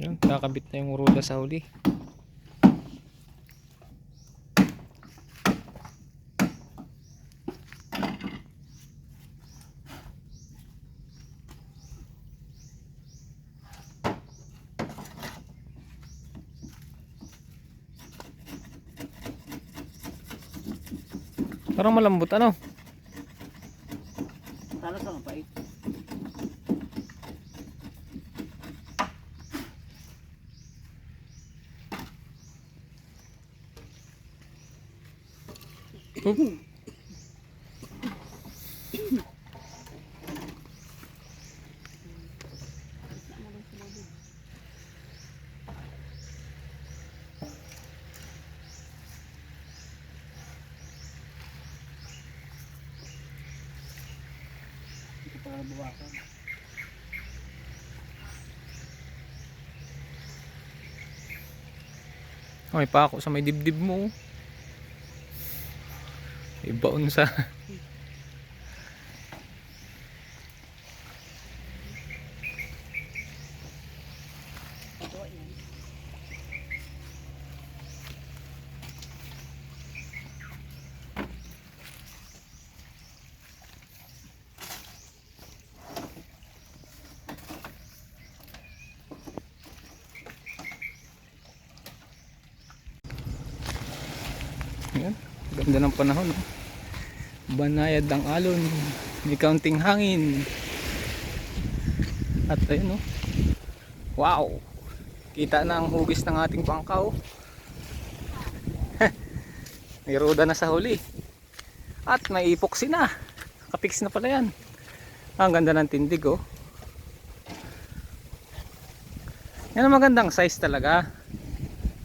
Yun, kakabit na yung ruda sa huli. Parang malambot ano? Para bawasan. Ay, pa ako sa may dibdib mo. Ibaon sa... Yan. Ganda ng panahon. Oh. Banayad ang alon. May kaunting hangin. At ayun oh. Wow. Kita na ang hugis ng ating pangkaw. may roda na sa huli. At may epoxy na. Kapix na pala yan. Ah, Ang ganda ng tindig oh. Yan ang magandang size talaga.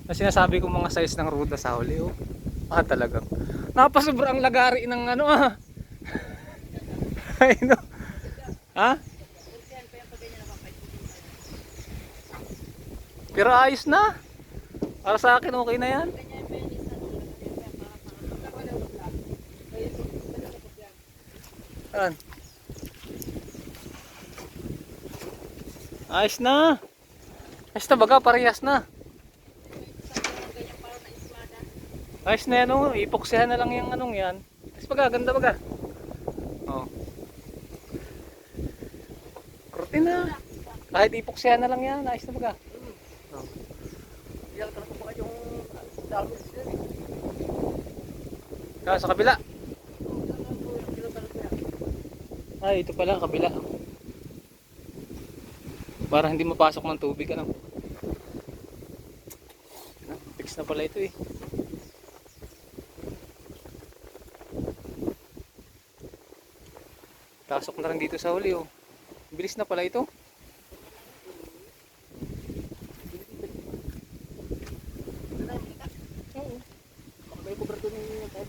Na sinasabi ko mga size ng ruda sa huli oh. Ah, talagang. Napasobrang lagari ng ano ah. Ay no. Ha? Pero ayos na. Para sa akin okay na yan. Yan. Ayos na. Ayos na baga, parehas na. Ayos na yan oh, ipoksihan na lang yung anong yan. Ayos baga, ganda baga. Oh. Kortina. Kahit ipoksihan na lang yan, ayos na baga. Iyak talaga yung sila. Ah, sa kabila. Ay, ito pala, kabila. Para hindi mapasok ng tubig, ano. Fix na pala ito eh. Pasok na rin dito sa huli oh. Bilis na pala ito.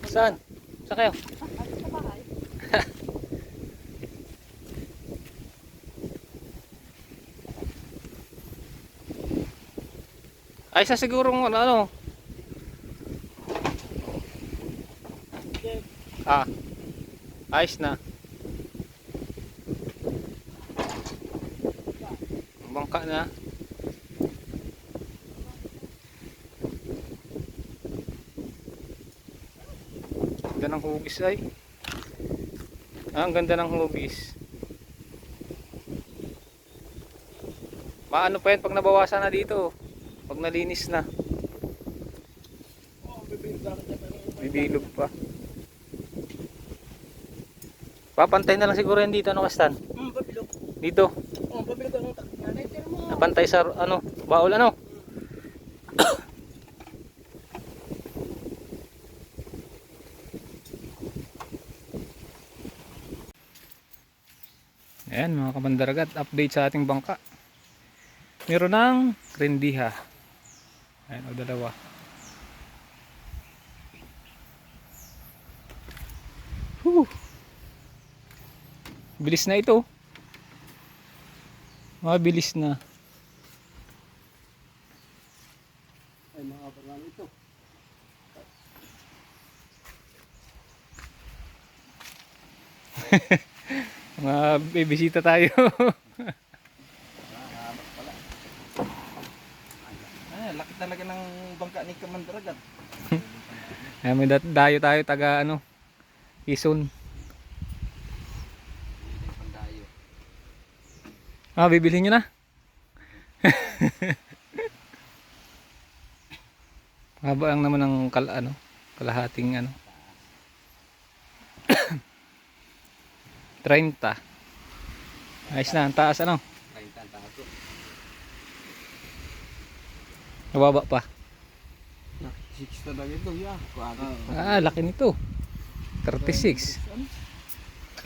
Saan? Saan kayo? Ay, sa sigurong ano, ano. Ah. Ayos na. Bangka na. Ganda ng hugis ay. Ah, ang ganda ng hugis. Paano pa yan pag nabawasan na dito? Pag nalinis na. Bibilog pa. Papantay na lang siguro yan dito, ano kastan? Pabilog. Dito. Oh, pabilog ang tak. Napantay sa, ano, baul ano? Ayan mga kamandaragat, update sa ating bangka. Meron ng rendiha. Ayan o dalawa. Whew. Bilis na ito. Mabilis na. Ay, mga parang ito. Mga bibisita tayo. laki talaga ng bangka ni Kamandaragat. Ay, may dayo tayo taga ano. Pandayo. Ah, bibilhin nyo na. Haba lang naman ng kal ano, kalahating ano. 30. Ayos na, ang taas ano. Kain tan tato. Nababa pa. Six talaga ito. Kuwaga. Ah, laki nito. 36.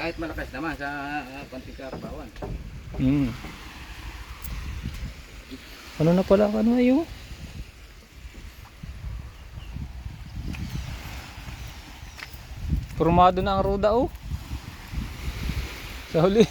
Kahit malakas naman sa uh, Pantikarabawan. Hmm. Ano na pala ano ayo? Formado na ang roda oh. Sa huli.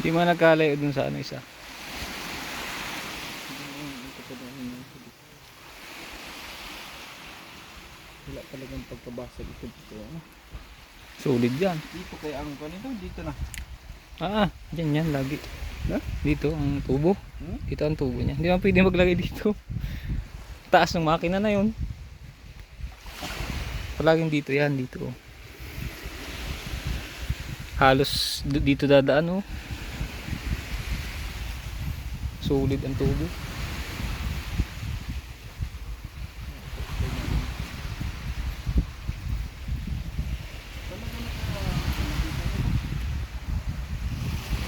Di man nagkalayo dun sa ano isa. Wala talagang pagkabasag ito dito. Ano? Solid yan. Dito kaya ang kanito, dito na. Ah, ah, dyan yan lagi. Na? Dito ang tubo. Hmm? Dito ang tubo niya. Hindi man pwede maglagay dito. Taas ng makina na yun. Palaging dito yan, dito. Halos dito dadaan oh. Solid ang tubo.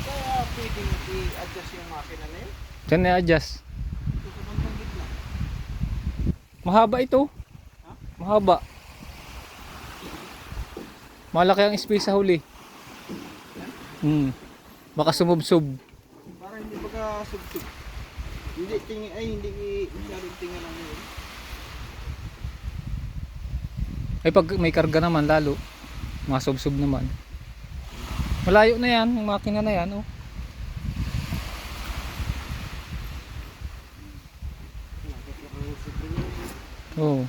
Kaya pwedeng i-adjust yung makina na yun. Diyan na-adjust. Mahaba ito. Ha? Mahaba. Malaki ang space sa huli. Hmm. Baka sumubsob. Para hindi baga subsub. Hindi tingin ay hindi masyadong tingin ang yun. Ay pag may karga naman lalo. Mga subsob naman. Malayo na yan. Yung makina na yan. Oh. Oh.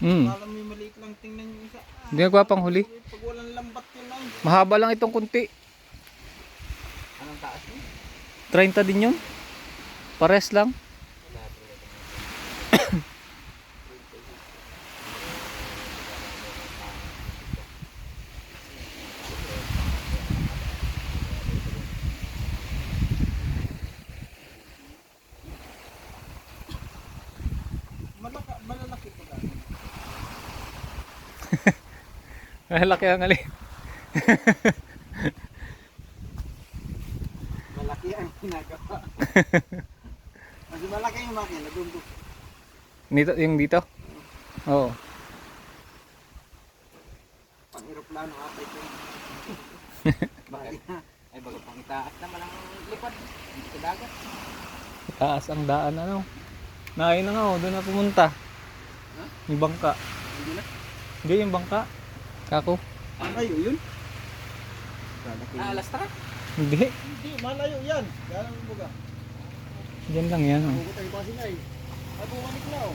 Hmm. Alam mo maliit lang tingnan yung isa. Ah, Hindi nagpapang huli. Pag walang lambat yun ay. Mahaba lang itong kunti. Anong taas mo? 30 din yun. Pares lang. Malaka, malalaki pa dati. Malaki ang alin. Malaki ang ginagawa. Mas malaki yung makina, dumdum. Dito, yung dito? Oo. Pang aeroplano ata ito. Bakit? Ay baga pang itaas naman ang lipad. Sa dagat. Taas ang daan ano. Nain na nga oh, doon na pumunta. Ha? Yung bangka. Hindi na. Hindi yung bangka. Kako. Malayo yun. Ah, alas tara? Hindi. Hindi, malayo yan. Yan ang baga. Diyan lang yan. Oh. Hugot tayo pa sila eh. Ay, bumalik na oh.